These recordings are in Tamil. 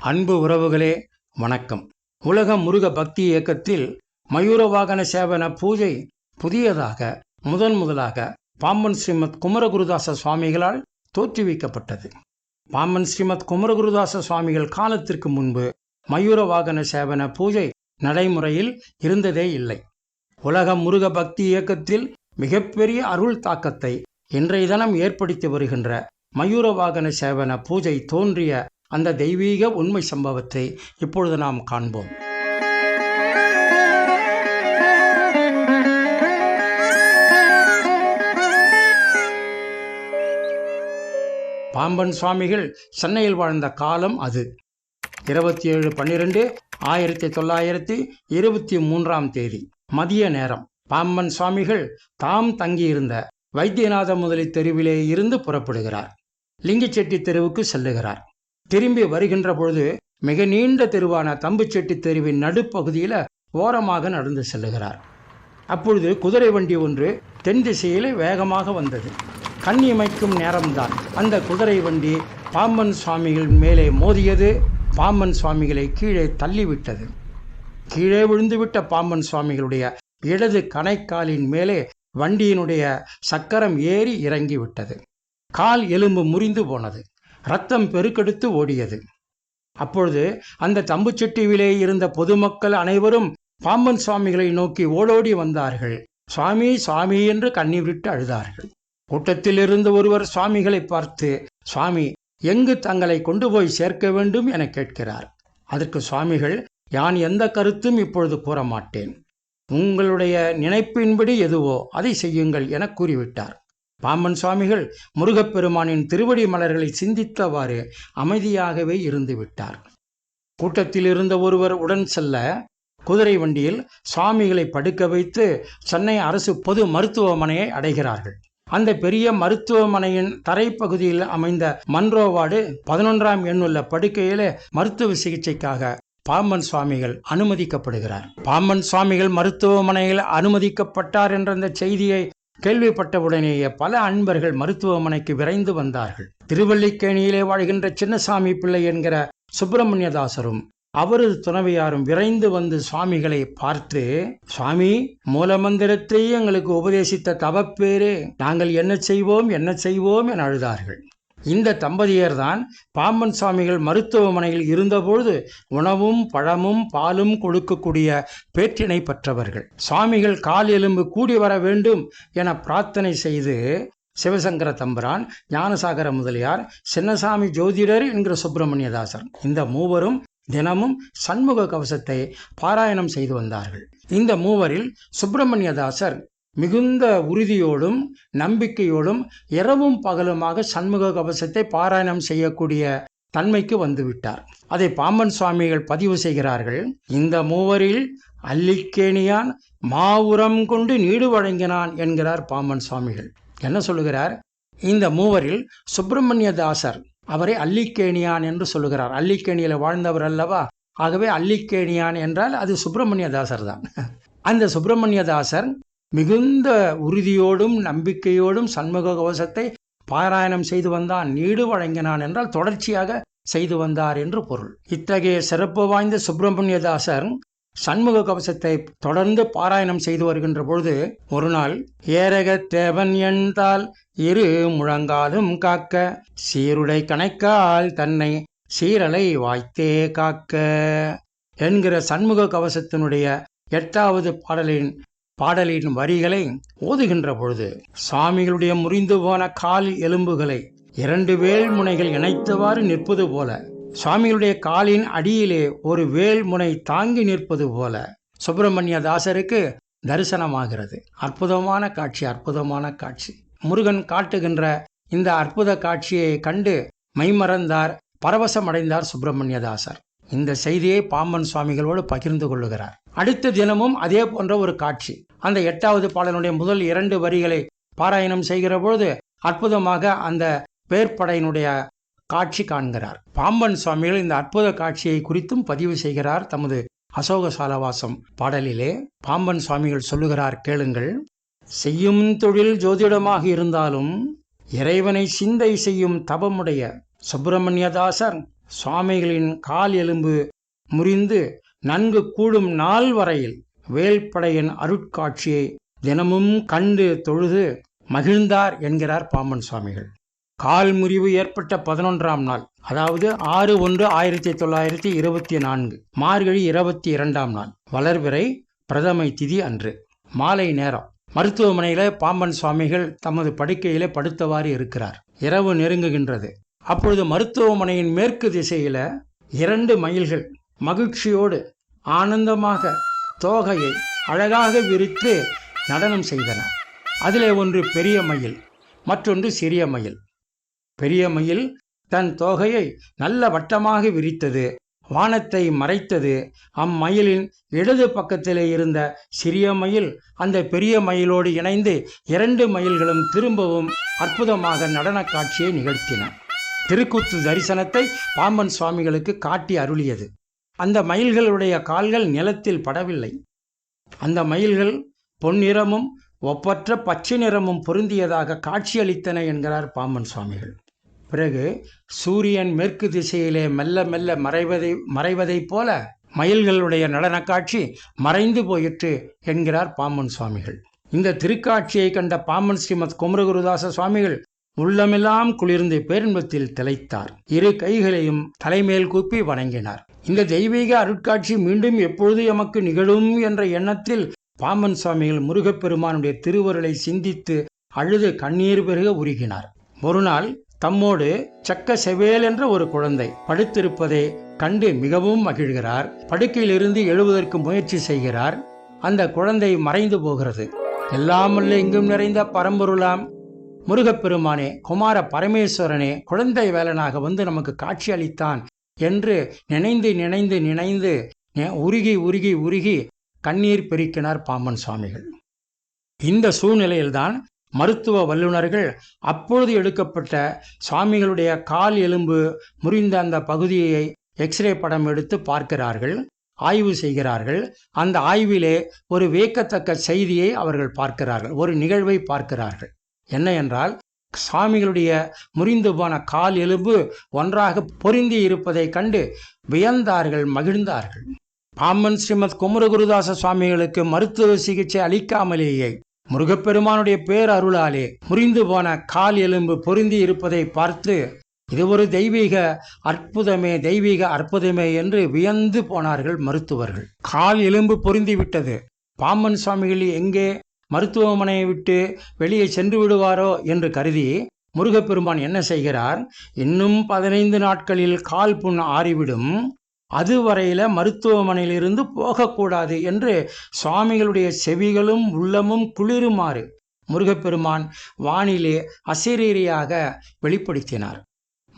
அன்பு உறவுகளே வணக்கம். உலக முருக பக்தி இயக்கத்தில் மயூர வாகன சேவன பூஜை புதியதாக முதன் முதலாக பாம்பன் ஸ்ரீமத் குமரகுருதாச சுவாமிகளால் தோற்றுவிக்கப்பட்டது. பாம்பன் ஸ்ரீமத் குமரகுருதாச சுவாமிகள் காலத்திற்கு முன்பு மயூர வாகன சேவன பூஜை நடைமுறையில் இருந்ததே இல்லை. உலக முருக பக்தி இயக்கத்தில் மிகப்பெரிய அருள் தாக்கத்தை இன்றைய தினம் ஏற்படுத்தி வருகின்ற மயூர வாகன சேவன பூஜை தோன்றிய அந்த தெய்வீக உண்மை சம்பவத்தை இப்பொழுது நாம் காண்போம். பாம்பன் சுவாமிகள் சென்னையில் வாழ்ந்த காலம் அது. இருபத்தி ஏழு பன்னிரெண்டு ஆயிரத்தி தொள்ளாயிரத்தி இருபத்தி மூன்றாம் தேதி மதிய நேரம். பாம்பன் சுவாமிகள் தாம் தங்கியிருந்த வைத்தியநாத முதலி தெருவிலே இருந்து புறப்படுகிறார். லிங்கச்செட்டி தெருவுக்கு செல்லுகிறார். திரும்பி வருகின்ற பொழுது மிக நீண்ட தெருவான தம்புச்செட்டி தெருவின் நடுப்பகுதியில் ஓரமாக நடந்து செல்லுகிறார். அப்பொழுது குதிரை வண்டி ஒன்று தென் திசையில் வேகமாக வந்தது. கண் இமைக்கும் நேரம்தான். அந்த குதிரை வண்டி பாம்பன் சுவாமிகள் மேலே மோதியது. பாம்பன் சுவாமிகளை கீழே தள்ளிவிட்டது. கீழே விழுந்துவிட்ட பாம்பன் சுவாமிகளுடைய இடது கணைக்காலின் மேலே வண்டியினுடைய சக்கரம் ஏறி இறங்கி விட்டது கால் எலும்பு முறிந்து போனது. ரத்தம் பெருக்கெடுத்து ஓடியது. அப்பொழுது அந்த தம்புச்செட்டியிலே இருந்த பொதுமக்கள் அனைவரும் பாம்பன் சுவாமிகளை நோக்கி ஓடோடி வந்தார்கள். சுவாமி சுவாமி என்று கண்ணீர் விட்டு அழுதார்கள். கூட்டத்தில் இருந்து ஒருவர் சுவாமிகளை பார்த்து சுவாமி எங்கு தங்களை கொண்டு போய் சேர்க்க வேண்டும் என கேட்கிறார். அதற்கு சுவாமிகள் யான் எந்த கருத்தும் இப்பொழுது கூற மாட்டேன் உங்களுடைய நினைப்பின்படி எதுவோ அதை செய்யுங்கள் என கூறிவிட்டார். பாம்பன் சுவாமிகள் முருகப்பெருமானின் திருவடி மலர்களை சிந்தித்தவாறு அமைதியாகவே இருந்து விட்டார். கூட்டத்தில் இருந்த ஒருவர் உடன் செல்ல குதிரை வண்டியில் சுவாமிகளை படுக்க வைத்து சென்னை அரசு பொது மருத்துவமனையை அடைகிறார்கள். அந்த பெரிய மருத்துவமனையின் தரைப்பகுதியில் அமைந்த மன்ரோவார்டு பதினொன்றாம் எண்ணுள்ள படுக்கையிலே மருத்துவ சிகிச்சைக்காக பாம்பன் சுவாமிகள் அனுமதிக்கப்படுகிறார். பாம்பன் சுவாமிகள் மருத்துவமனையில் அனுமதிக்கப்பட்டார் என்ற அந்த செய்தியை கேள்விப்பட்டவுடனேயே பல அன்பர்கள் மருத்துவமனைக்கு விரைந்து வந்தார்கள். திருவல்லிக்கேணியிலே வாழ்கின்ற சின்னசாமி பிள்ளை என்கிற சுப்பிரமணியதாசரும் அவரது துணைவியாரும் விரைந்து வந்து சுவாமிகளை பார்த்து சுவாமி மூலமந்திரத்தை எங்களுக்கு உபதேசித்த தவப்பேரே நாங்கள் என்ன செய்வோம் என்ன செய்வோம் என அழுதார்கள். இந்த தம்பதியர் தான் பாம்பன் சுவாமிகள் மருத்துவமனையில் இருந்தபொழுது உணவும் பழமும் பாலும் கொடுக்கக்கூடிய பேற்றினை பெற்றவர்கள். சுவாமிகள் கால் எலும்பு கூடி வர வேண்டும் என பிரார்த்தனை செய்து சிவசங்கர தம்பரான் ஞானசாகர முதலியார் சின்னசாமி ஜோதிடர் என்கிற சுப்பிரமணியதாசர் இந்த மூவரும் தினமும் சண்முக கவசத்தை பாராயணம் செய்து வந்தார்கள். இந்த மூவரில் சுப்பிரமணியதாசர் மிகுந்த உறுதியோடும் நம்பிக்கையோடும் இரவும் பகலுமாக சண்முக கவசத்தை பாராயணம் செய்யக்கூடிய தன்மைக்கு வந்துவிட்டார். அதை பாம்பன் சுவாமிகள் பதிவு செய்கிறார்கள். இந்த மூவரில் அல்லிக்கேணியான் மாவுரம் கொண்டு நீடு வழங்கினான் என்கிறார் பாம்பன் சுவாமிகள். என்ன சொல்லுகிறார்? இந்த மூவரில் சுப்பிரமணியதாசர் அவரை அல்லிக்கேணியான் என்று சொல்லுகிறார். அல்லிக்கேணியில் வாழ்ந்தவர் அல்லவா? ஆகவே அல்லிக்கேணியான் என்றால் அது சுப்பிரமணியதாசர் தான். அந்த சுப்பிரமணியதாசர் மிகுந்த உறுதியோடும் நம்பிக்கையோடும் சண்முக கவசத்தை பாராயணம் செய்து வந்தான். நீடு வழங்கினான் என்றால் தொடர்ச்சியாக செய்து வந்தார் என்று பொருள். இத்தகைய சிறப்பு வாய்ந்த சுப்பிரமணியதாசர் சண்முக கவசத்தை தொடர்ந்து பாராயணம் செய்து வருகின்ற பொழுது ஒரு நாள் ஏரக தேவன் என்றால் இரு முழங்காலும் காக்க சீருடை கணைக்கால் தன்னை சீரலை வாய்த்தே காக்க என்கிற சண்முக கவசத்தினுடைய எட்டாவது பாடலின் பாடலின் வரிகளை ஓதுகின்ற பொழுது சாமிகளுடைய முறிந்து போன கால் எலும்புகளை இரண்டு வேல் முனைகள் இணைத்தவாறு நிற்பது போல சுவாமிகளுடைய காலின் அடியிலே ஒரு வேல் முனை தாங்கி நிற்பது போல சுப்பிரமணிய தாசருக்கு தரிசனமாகிறது. அற்புதமான காட்சி அற்புதமான காட்சி. முருகன் காட்டுகின்ற இந்த அற்புத காட்சியை கண்டு மெய்மறந்தார் பரவசமடைந்தார் சுப்பிரமணியதாசர் இந்த செய்தியை பாம்பன் சுவாமிகளோடு பகிர்ந்து கொள்ளுகிறார். அடுத்த தினமும் அதே போன்ற ஒரு காட்சி. அந்த எட்டாவது பாடலுடைய முதல் இரண்டு வரிகளை பாராயணம் செய்கிற பொழுது அற்புதமாக அந்த பேர்படையினுடைய காட்சி காண்கிறார். பாம்பன் சுவாமிகள் இந்த அற்புத காட்சியை குறித்தும் பதிவு செய்கிறார் தமது அசோக சாலவாசம் பாடலிலே. பாம்பன் சுவாமிகள் சொல்லுகிறார் கேளுங்கள். செய்யும் தொழில் ஜோதிடமாக இருந்தாலும் இறைவனை சிந்தை செய்யும் தபமுடைய சுப்பிரமணியதாசர் சுவாமிகளின் கால் எலும்பு முறிந்து நன்கு கூடும் நாள் வரையில் வேல்படையின் அருட்காட்சியை தினமும் கண்டு தொழுது மகிழ்ந்தார் என்கிறார் பாம்பன் சுவாமிகள். கால் முறிவு ஏற்பட்ட பதினொன்றாம் நாள் அதாவது ஆறு ஒன்று ஆயிரத்தி தொள்ளாயிரத்தி இருபத்தி நான்கு மார்கழி இருபத்தி இரண்டாம் நாள் வளர்விரை பிரதமை திதி அன்று மாலை நேரம். மருத்துவமனையில பாம்பன் சுவாமிகள் தமது படுக்கையில படுத்தவாறு இருக்கிறார். இரவு நெருங்குகின்றது. அப்பொழுது மருத்துவமனையின் மேற்கு திசையில இரண்டு மைல்கள் மகிழ்ச்சியோடு ஆனந்தமாக தோகையை அழகாக விரித்து நடனம் செய்தன. அதிலே ஒன்று பெரிய மயில் மற்றொன்று சிறிய மயில். பெரிய மயில் தன் தோகையை நல்ல வட்டமாக விரித்தது வானத்தை மறைத்தது. அம்மயிலின் இடது பக்கத்திலே இருந்த சிறிய மயில் அந்த பெரிய மயிலோடு இணைந்து இரண்டு மயில்களும் திரும்பவும் அற்புதமாக நடன காட்சியை நிகழ்த்தின. திருக்கூத்து தரிசனத்தை பாம்பன் சுவாமிகளுக்கு காட்டி அருளியது. அந்த மயில்களுடைய கால்கள் நிலத்தில் படவில்லை. அந்த மயில்கள் பொன்னிறமும் ஒப்பற்ற பச்சை நிறமும் பொருந்தியதாக காட்சியளித்தன என்கிறார் பாம்பன் சுவாமிகள். பிறகு சூரியன் மேற்கு திசையிலே மெல்ல மெல்ல மறைவதை மறைவதைப் போல மயில்களுடைய நடனக் காட்சி மறைந்து போயிற்று என்கிறார் பாம்பன் சுவாமிகள். இந்த திருக்காட்சியை கண்ட பாம்பன் ஸ்ரீமத் குமரகுருதாச சுவாமிகள் உள்ளமெல்லாம் குளிர்ந்து பேரின்பத்தில் திளைத்தார். இரு கைகளையும் தலைமேல் கூப்பி வணங்கினார். இந்த தெய்வீக அருட்காட்சி மீண்டும் எப்பொழுது எமக்கு நிகழும் என்ற எண்ணத்தில் பாம்பன் சுவாமிகள் முருகப்பெருமானுடைய திருவருளை சிந்தித்து அழுது கண்ணீர் பெருக உருகினார். ஒருநாள் தம்மோடு சக்க செவேல் என்ற ஒரு குழந்தை படுத்திருப்பதை கண்டு மிகவும் மகிழ்கிறார். படுக்கையிலிருந்து எழுவதற்கு முயற்சி செய்கிறார். அந்த குழந்தை மறைந்து போகிறது. எல்லாமல்ல எங்கும் நிறைந்த பரம்பொருளாம். முருகப்பெருமானே குமார பரமேஸ்வரனே குழந்தை வேலனாக வந்து நமக்கு காட்சி அளித்தான் என்று நினைந்து நினைந்து நினைந்து உருகி உருகி உருகி கண்ணீர் பெருக்கினார் பாம்பன் சுவாமிகள். இந்த சூழ்நிலையில்தான் மருத்துவ வல்லுநர்கள் அப்பொழுது எடுக்கப்பட்ட சுவாமிகளுடைய கால் எலும்பு முறிந்த அந்த பகுதியை எக்ஸ்ரே படம் எடுத்து பார்க்கிறார்கள் ஆய்வு செய்கிறார்கள். அந்த ஆய்விலே ஒரு வியக்கத்தக்க செய்தியை அவர்கள் பார்க்கிறார்கள் ஒரு நிகழ்வை பார்க்கிறார்கள். என்ன என்றால் சுவாமிகளுடைய முறிந்து போன கால் எலும்பு ஒன்றாக பொருந்தி இருப்பதைக் கண்டு வியந்தார்கள் மகிழ்ந்தார்கள். பாம்பன் ஸ்ரீமத் குமரகுருதாச சுவாமிகளுக்கு மருத்துவ சிகிச்சை அளிக்காமலேயே முருகப்பெருமானுடைய பேரருளாலே முறிந்து போன கால் எலும்பு பொருந்தி இருப்பதை பார்த்து இது ஒரு தெய்வீக அற்புதமே தெய்வீக அற்புதமே என்று வியந்து போனார்கள் மருத்துவர்கள். கால் எலும்பு பொருந்தி விட்டது. பாம்பன் சுவாமிகள் எங்கே மருத்துவமனையை விட்டு வெளியே சென்று விடுவாரோ என்று கருதி முருகப்பெருமான் என்ன செய்கிறார்? இன்னும் பதினைந்து நாட்களில் கால் புண் ஆறிவிடும். அதுவரையில் மருத்துவமனையிலிருந்து போகக்கூடாது என்று சுவாமிகளுடைய செவிகளும் உள்ளமும் குளிருமாறு முருகப்பெருமான் வானிலே அசிரீரியாக வெளிப்படுத்தினார்.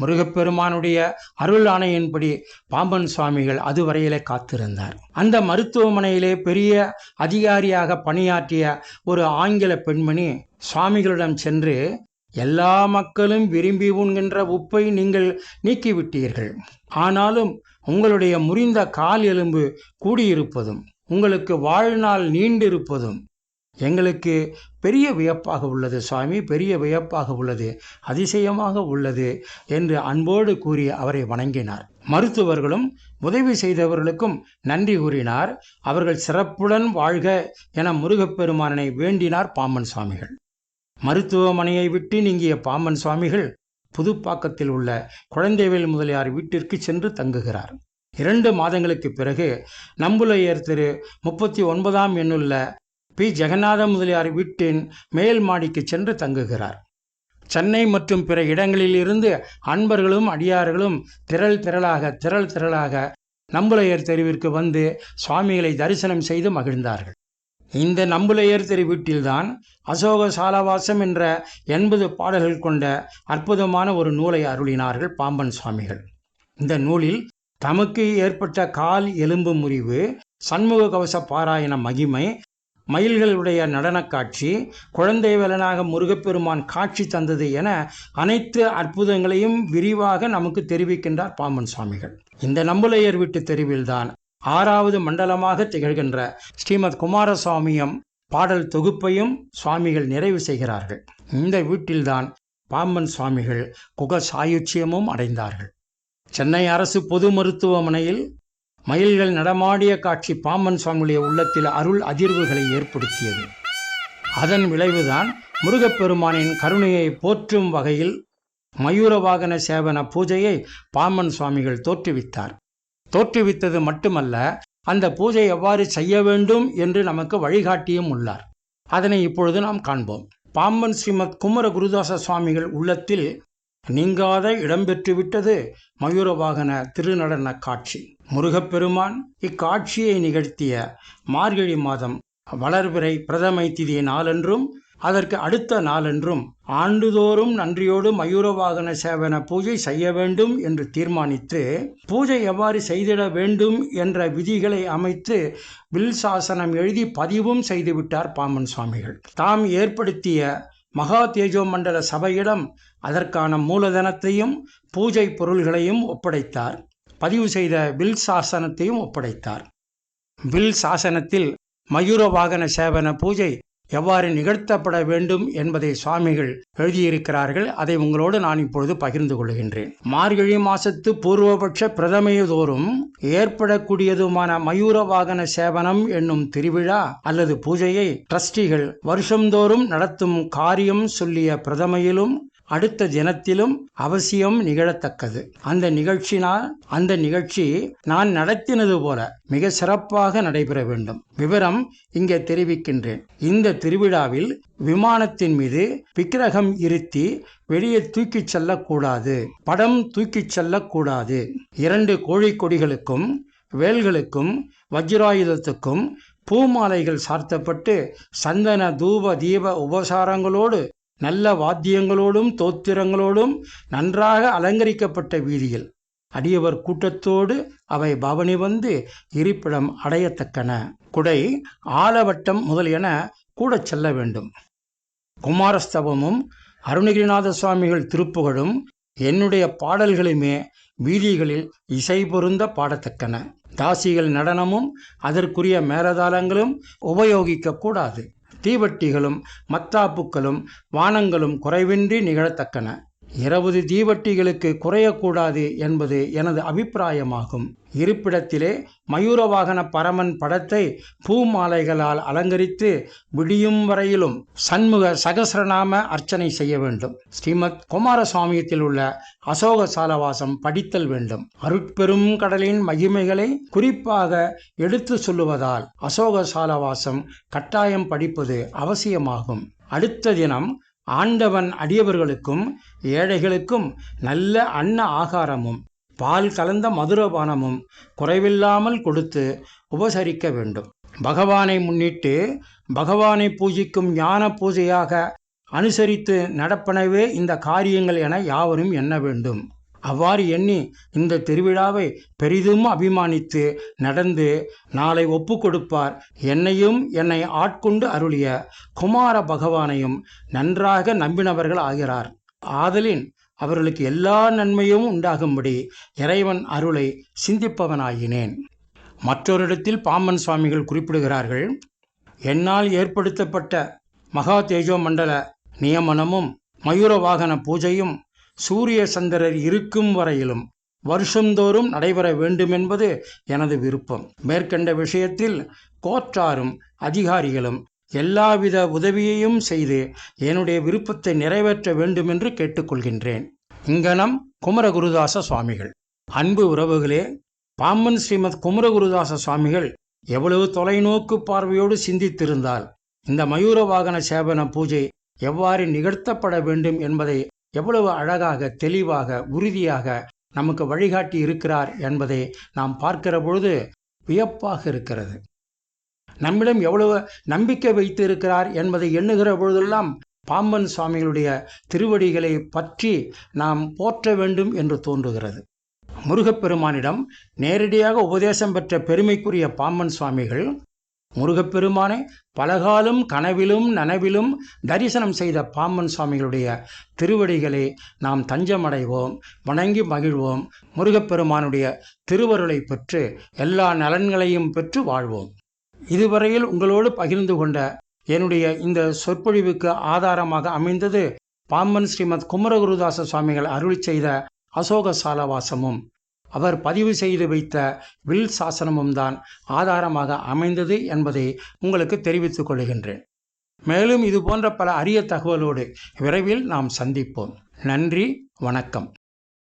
முருகப்பெருமானுடைய அருள் ஆணையின்படி பாம்பன் சுவாமிகள் அதுவரையிலே காத்திருந்தார். அந்த மருத்துவமனையிலே பெரிய அதிகாரியாக பணியாற்றிய ஒரு ஆங்கில பெண்மணி சுவாமிகளிடம் சென்று எல்லா மக்களும் விரும்பி உண்கின்ற உப்பை நீங்கள் நீக்கிவிட்டீர்கள். ஆனாலும் உங்களுடைய முறிந்த கால் எலும்பு கூடியிருப்பதும் உங்களுக்கு வாழ்நாள் நீண்டிருப்பதும் எங்களுக்கு பெரிய வியப்பாக உள்ளது சுவாமி பெரிய வியப்பாக உள்ளது அதிசயமாக உள்ளது என்று அன்போடு கூறி அவரை வணங்கினார். மருத்துவர்களும் உதவி செய்தவர்களுக்கும் நன்றி கூறினார். அவர்கள் சிறப்புடன் வாழ்க என முருகப்பெருமானை வேண்டினார் பாம்பன் சுவாமிகள். மருத்துவமனையை விட்டு நீங்கிய பாம்பன் சுவாமிகள் புதுப்பாக்கத்தில் உள்ள குழந்தைவேல் முதலியார் வீட்டிற்கு சென்று தங்குகிறார். இரண்டு மாதங்களுக்கு பிறகு நம்புலையர் திரு முப்பத்தி ஒன்பதாம் எண்ணுள்ள பி. ஜெகநாத முதலியார் வீட்டின் மேல் மாடிக்கு சென்று தங்குகிறார். சென்னை மற்றும் பிற இடங்களில் இருந்து அன்பர்களும் அடியார்களும் திரள் திரளாக திரள் திரளாக நம்புலையர் தெருவிற்கு வந்து சுவாமிகளை தரிசனம் செய்து மகிழ்ந்தார்கள். இந்த நம்புலையர் தெரு வீட்டில்தான் அசோக சாலவாசம் என்ற எண்பது பாடல்கள் கொண்ட அற்புதமான ஒரு நூலை அருளினார்கள் பாம்பன் சுவாமிகள். இந்த நூலில் தமக்கு ஏற்பட்ட கால் எலும்பு முறிவு சண்முக கவச பாராயண மகிமை மயில்களுடைய நடனக் காட்சி குழந்தை வேலனாக முருகப்பெருமான் காட்சி தந்தது என அனைத்து அற்புதங்களையும் விரிவாக நமக்கு தெரிவிக்கின்றார் பாம்பன் சுவாமிகள். இந்த நம்புலையர் வீட்டு தெருவில்தான் ஆறாவது மண்டலமாக திகழ்கின்ற ஸ்ரீமத் குமாரசுவாமியம் பாடல் தொகுப்பையும் சுவாமிகள் நிறைவு செய்கிறார்கள். இந்த வீட்டில்தான் பாம்பன் சுவாமிகள் குக சாயுச்சியமும் அடைந்தார்கள். சென்னை அரசு பொது மருத்துவமனையில் மயில்கள் நடமாடிய காட்சி பாம்பன் சுவாமியுடைய உள்ளத்தில் அருள் அதிர்வுகளை ஏற்படுத்தியது. அதன் விளைவுதான் முருகப்பெருமானின் கருணையை போற்றும் வகையில் மயூர வாகன சேவன பூஜையை பாம்பன் சுவாமிகள் தோற்றுவித்தார். தோற்றுவித்தது மட்டுமல்ல அந்த பூஜை எவ்வாறு செய்ய வேண்டும் என்று நமக்கு வழிகாட்டியும் உள்ளார். அதனை இப்பொழுது நாம் காண்போம். பாம்பன் ஸ்ரீமத் குமர குருதாச சுவாமிகள் உள்ளத்தில் நீங்காத இடம்பெற்றுவிட்டது மயூர வாகன திருநடன காட்சி. முருகப்பெருமான் இக்காட்சியை நிகழ்த்திய மார்கழி மாதம் வளர்பிறை பிரதமை திதி நாளன்றும் அதற்கு அடுத்த நாளன்றும் ஆண்டுதோறும் நன்றியோடு மயூரவாகன சேவன பூஜை செய்ய வேண்டும் என்று தீர்மானித்து பூஜை எவ்வாறு செய்திட வேண்டும் என்ற விதிகளை அமைத்து வில் சாசனம் எழுதி பதிவும் செய்துவிட்டார் பாமன் சுவாமிகள். தாம் ஏற்படுத்திய மகா தேஜோ மண்டல சபையிடம் அதற்கான மூலதனத்தையும் பூஜை பொருள்களையும் ஒப்படைத்தார். பதிவு செய்த வில் சாசனத்தையும் ஒப்படைத்தார். வில் சாசனத்தில் மயூர வாகன சேவன பூஜை எவ்வாறு நிகழ்த்தப்பட வேண்டும் என்பதை சுவாமிகள் எழுதியிருக்கிறார்கள். அதை உங்களோடு நான் இப்பொழுது பகிர்ந்து கொள்கின்றேன். மார்கழி மாசத்து பூர்வபட்ச பிரதமையதோறும் ஏற்படக்கூடியதுமான மயூர வாகன சேவனம் என்னும் திருவிழா அல்லது பூஜையை டிரஸ்டிகள் வருஷந்தோறும் நடத்தும் காரியம் சொல்லிய பிரதமையிலும் அடுத்த தினத்திலும் அவசியம் நிகழத்தக்கது. அந்த நிகழ்ச்சினால் அந்த நிகழ்ச்சி நான் நடத்தினது போல மிக சிறப்பாக நடைபெற வேண்டும். விவரம் இங்கே தெரிவிக்கின்றேன். இந்த திருவிழாவில் விமானத்தின் மீது விக்கிரகம் இருத்தி வெளியே தூக்கிச் செல்லக்கூடாது. படம் தூக்கிச் செல்லக்கூடாது. இரண்டு கோழிக்கொடிகளுக்கும் வேல்களுக்கும் வஜ்ராயுதத்துக்கும் பூமாலைகள் சார்த்தப்பட்டு சந்தன தூப தீப உபசாரங்களோடு நல்ல வாத்தியங்களோடும் தோத்திரங்களோடும் நன்றாக அலங்கரிக்கப்பட்ட வீதியில். அடியவர் கூட்டத்தோடு அவை பவனி வந்து இருப்பிடம் அடையத்தக்கன. குடை ஆலவட்டம் முதலியன கூட செல்ல வேண்டும். குமாரஸ்தவமும் அருணகிரிநாத சுவாமிகள் திருப்புகழும் என்னுடைய பாடல்களுமே வீதிகளில் இசை பொருந்த பாடத்தக்கன. தாசிகள் நடனமும் அதற்குரிய மேலதாளங்களும் உபயோகிக்கக்கூடாது தீவட்டிகளும் மத்தாப்புக்களும் வானங்களும் குறைவின்றி நிகழத்தக்கன. இருபது தீவட்டிகளுக்கு குறையக்கூடாது என்பது எனது அபிப்பிராயமாகும். இருப்பிடத்திலே மயூர வாகன பரமன் படத்தை பூமாலைகளால் அலங்கரித்து விடியும் வரையிலும் சண்முக சகசிரநாம அர்ச்சனை செய்ய வேண்டும். ஸ்ரீமத் குமாரசுவாமியத்தில் உள்ள அசோக சாலவாசம் படித்தல் வேண்டும். அருட்பெரும் கடலின் மகிமைகளை குறிப்பாக எடுத்து சொல்லுவதால் அசோக சாலவாசம் கட்டாயம் படிப்பது அவசியமாகும். அடுத்த தினம் ஆண்டவன் அடியவர்களுக்கும் ஏழைகளுக்கும் நல்ல அன்ன ஆகாரமும் பால் கலந்த மதுரபானமும் குறைவில்லாமல் கொடுத்து உபசரிக்க வேண்டும். பகவானை முன்னிட்டு பகவானை பூஜிக்கும் ஞான பூஜையாக அனுசரித்து நடப்பனவே இந்த காரியங்கள் என யாவரும் எண்ண வேண்டும். அவ்வாறு எண்ணி இந்த திருவிழாவை பெரிதும் அபிமானித்து நடந்து நாளை ஒப்பு கொடுப்பார் என்னையும் என்னை ஆட்கொண்டு அருளிய குமார பகவானையும் நன்றாக நம்பினவர்கள் ஆகிறார். ஆதலின் அவர்களுக்கு எல்லா நன்மையும் உண்டாகும்படி இறைவன் அருளை சிந்திப்பவனாகினேன் மற்றொரு இடத்தில் பாம்பன் சுவாமிகள் குறிப்பிடுகிறார்கள் என்னால் ஏற்படுத்தப்பட்ட மகா தேஜோ மண்டல நியமனமும் மயூர வாகன பூஜையும் சூரிய சந்திரர் இருக்கும் வரையிலும் வருஷந்தோறும் நடைபெற வேண்டுமென்பது எனது விருப்பம். மேற்கண்ட விஷயத்தில் கோற்றாரும் அதிகாரிகளும் எல்லாவித உதவியையும் செய்து என்னுடைய விருப்பத்தை நிறைவேற்ற வேண்டுமென்று கேட்டுக்கொள்கின்றேன். இங்கனம் குமரகுருதாச சுவாமிகள். அன்பு உறவுகளே பாம்பன் ஸ்ரீமத் குமரகுருதாச சுவாமிகள் எவ்வளவு தொலைநோக்கு பார்வையோடு சிந்தித்திருந்தால் இந்த மயூர வாகன சேவன பூஜை எவ்வாறு நிகழ்த்தப்பட வேண்டும் என்பதை எவ்வளவு அழகாக தெளிவாக உறுதியாக நமக்கு வழிகாட்டி இருக்கிறார் என்பதை நாம் பார்க்கிற பொழுது வியப்பாக இருக்கிறது. நம்மிடம் எவ்வளவு நம்பிக்கை வைத்து இருக்கிறார் என்பதை எண்ணுகிற பொழுதெல்லாம் பாம்பன் சுவாமிகளுடைய திருவடிகளை பற்றி நாம் போற்ற வேண்டும் என்று தோன்றுகிறது. முருகப்பெருமானிடம் நேரடியாக உபதேசம் பெற்ற பெருமைக்குரிய பாம்பன் சுவாமிகள் முருகப்பெருமானை பலகாலும் கனவிலும் நனவிலும் தரிசனம் செய்த பாம்பன் சுவாமிகளுடைய திருவடிகளை நாம் தஞ்சமடைவோம் வணங்கி மகிழ்வோம் முருகப்பெருமானுடைய திருவருளை பெற்று எல்லா நலன்களையும் பெற்று வாழ்வோம். இதுவரையில் உங்களோடு பகிர்ந்து கொண்ட என்னுடைய இந்த சொற்பொழிவுக்கு ஆதாரமாக அமைந்தது பாம்பன் ஸ்ரீமத் குமரகுருதாச சுவாமிகள் அருளி செய்த அசோக சாலவாசமும் அவர் பதிவு செய்து வைத்த வில் சாசனமும் தான் ஆதாரமாக அமைந்தது என்பதை உங்களுக்கு தெரிவித்துக் கொள்கின்றேன். மேலும் இது போன்ற பல அரிய தகவலோடு விரைவில் நாம் சந்திப்போம். நன்றி வணக்கம்.